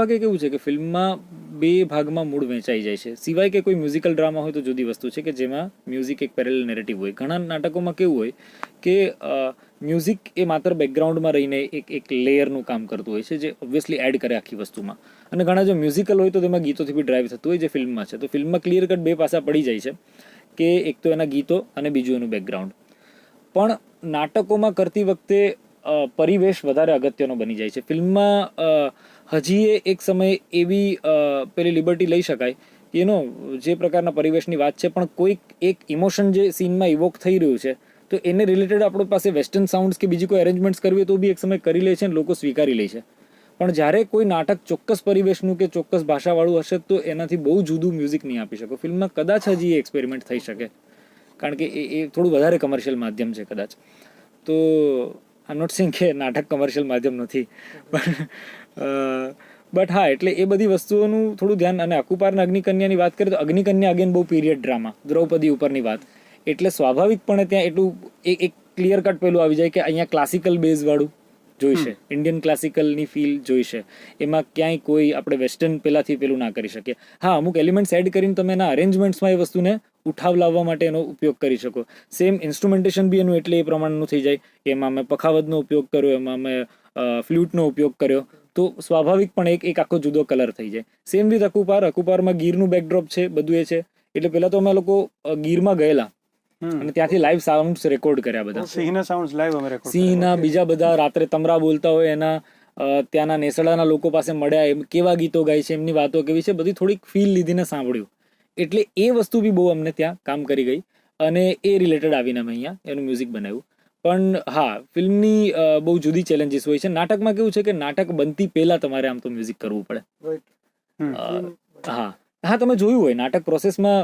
ભાગે કેવું છે કે ફિલ્મમાં બે ભાગમાં મૂળ વહેંચાઈ જાય છે. સિવાય કે કોઈ મ્યુઝિકલ ડ્રામા હોય તો જુદી વસ્તુ છે કે જેમાં મ્યુઝિક એક પેરેલ નેરેટિવ હોય. ઘણા નાટકોમાં કેવું હોય કે મ્યુઝિક એ માત્ર બેકગ્રાઉન્ડમાં રહીને એક એક લેયરનું કામ કરતું હોય છે, જે ઓબ્વિયસલી એડ કરે આખી વસ્તુમાં. અને ઘણા જો મ્યુઝિકલ હોય તો તેમાં ગીતોથી બી ડ્રાઈવ થતું હોય જે ફિલ્મમાં છે. તો ફિલ્મમાં ક્લિયર કટ બે પાસા પડી જાય છે કે એક તો એના ગીતો અને બીજું એનું બેકગ્રાઉન્ડ પણ નાટકોમાં કરતી વખતે પરિવેશ વધારે અગત્યનો બની જાય છે. ફિલ્મમાં હજી એ એક સમયે એવી પેલી લિબર્ટી લઈ શકાય એનો જે પ્રકારના પરિવેશની વાત છે, પણ કોઈક એક ઇમોશન જે સીનમાં ઇવોક થઈ રહ્યું છે, તો એને રિલેટેડ આપણી પાસે વેસ્ટર્ન સાઉન્ડ્સ કે બીજી કોઈ અરેન્જમેન્ટ્સ કરવી તો બી એક સમય કરી લે છે અને લોકો સ્વીકારી લે છે. પણ જ્યારે કોઈ નાટક ચોક્કસ પરિવેશનું કે ચોક્કસ ભાષાવાળું હશે, તો એનાથી બહુ જુદું મ્યુઝિક નહીં આપી શકો. ફિલ્મમાં કદાચ હજી એક્સપેરિમેન્ટ થઈ શકે. કારણ કે એ એ થોડું વધારે કમર્શિયલ માધ્યમ છે કદાચ. તો આઈ નોટ સિંગ કે નાટક કમર્શિયલ માધ્યમ નથી પણ બટ હા એટલે એ બધી વસ્તુઓનું થોડું ધ્યાન અને અકુપાર અગ્નિકન્યાની વાત કરીએ તો અગ્નિકન્યા અગેન બહુ પીરિયડ ડ્રામા દ્રૌપદી ઉપરની વાત. એટલે સ્વાભાવિકપણે ત્યાં એટલું એક એક ક્લિયર કટ પેલું આવી જાય કે અહીંયા ક્લાસિકલ બેઝવાળું જોઈશે ઇન્ડિયન ક્લાસિકલની ફીલ જોઈશે એમાં ક્યાંય કોઈ આપણે વેસ્ટર્ન પેલાથી પેલું ના કરી શકીએ. હા અમુક એલિમેન્ટ્સ એડ કરીને તમે એના અરેન્જમેન્ટ્સમાં એ વસ્તુને ઉઠાવ લાવવા માટે એનો ઉપયોગ કરી શકો. સેમ ઇન્સ્ટ્રુમેન્ટેશન બી એનું એટલે એ પ્રમાણનું થઈ જાય કે એમાં મેં પખાવતનો ઉપયોગ કર્યો એમાં મેં ફ્લ્યુટનો ઉપયોગ કર્યો તો સ્વાભાવિક પણ એક એક આખો જુદો કલર થઈ જાય. સેમ વિથ અકુપાર અકુપારમાં ગીરનું બેકડ્રોપ છે બધું એ છે. એટલે પહેલાં તો અમે લોકો ગીરમાં ગયેલા. અને ત્યાંથી લાઈવ સાઉન્ડ્સ રેકોર્ડ કર્યા બધા. સિંહના સાઉન્ડ્સ લાઈવ અમે રેકોર્ડ સિંહના બીજા બધા રાત્રે તમરા બોલતા હોય એના ત્યાંના નેસડાના લોકો પાસે મળ્યા એમ કેવા ગીતો ગાય છે એમની વાતો કેવી છે બધી થોડીક ફીલ લીધીને સાંભળ્યું. એટલે એ વસ્તુ બી બહુ અમને ત્યાં કામ કરી ગઈ અને એ રિલેટેડ આવીને અમે અહીંયા એનું મ્યુઝિક બનાવ્યું. પણ હા ફિલ્મની બહુ જુદી ચેલેન્જીસ હોય છે. નાટકમાં કેવું છે કે નાટક બનતી પહેલા તમારે આમ તો મ્યુઝિક કરવું પડે. હા. હા તમે જોયું હોય નાટક પ્રોસેસમાં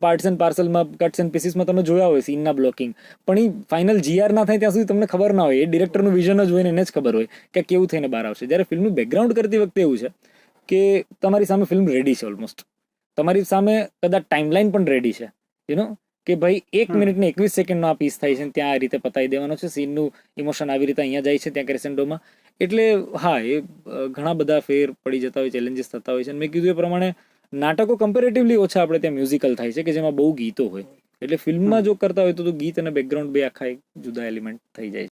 પાર્ટ્સ એન્ડ પાર્સલમાં કટ્સ એન્ડ પીસીસમાં તમે જોયા હોય સીનના બ્લોકિંગ પણ એ ફાઇનલ જીઆર ના થાય ત્યાં સુધી તમને ખબર ના હોય. એ ડિરેક્ટરનું વિઝન જ હોય ને એને જ ખબર હોય કે કેવું થઈને બહાર આવશે. જ્યારે ફિલ્મનું બેકગ્રાઉન્ડ કરતી વખતે એવું છે કે તમારી સામે ફિલ્મ રેડી છે ઓલમોસ્ટ તમારી સામે કદાચ ટાઈમલાઈન પણ રેડી છે. યુ નો કે ભાઈ એક મિનિટને મિનિટ ને એકવીસ સેકન્ડનો આ પીસ થાય છે ત્યાં આ રીતે પતાવી દેવાનો છે. સીનનું ઇમોશન આવી રીતે અહીંયા જાય છે ત્યાં ક્રેસેન્ડોમાં એટલે હા એ ઘણા બધા ફેર પડી જતા હોય ચેલેન્જીસ થતા હોય છે. અને મેં કીધું એ પ્રમાણે નાટકો કમ્પેરેટિવલી ઓછા આપણે ત્યાં મ્યુઝિકલ થાય છે કે જેમાં બહુ ગીતો હોય. એટલે ફિલ્મમાં જો કરતા હોય તો તો ગીત અને બેકગ્રાઉન્ડ બે આખા એક જુદા એલિમેન્ટ થઈ જાય